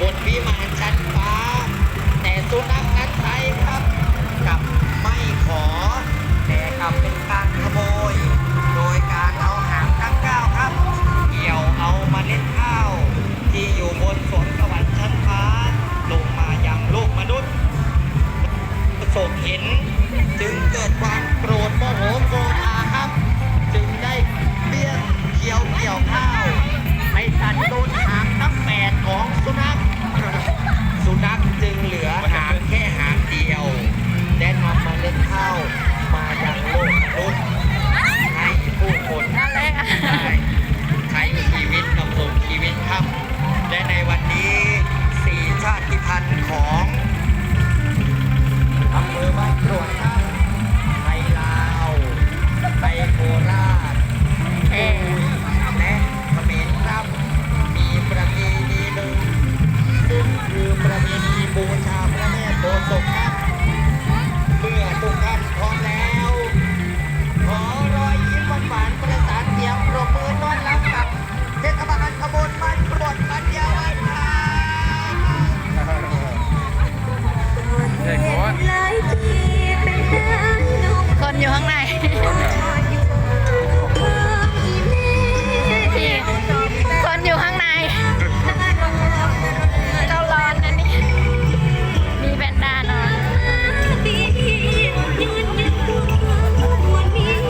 บนวิมานชั้นฟ้า แต่สุนัขนั้นใช้ครับกับไม่ขอ แต่กลับเป็นการขโมย โดยการเอาหางทั้งก้าวครับ เกี่ยวเอามาเล่นข้าว ที่อยู่บนสวนสวรรค์ชั้นฟ้า ลงมายังโลกมนุษย์ประสบเห็น จึงเกิดความโกรธ ล็ดข้ามาดังโลกนุษ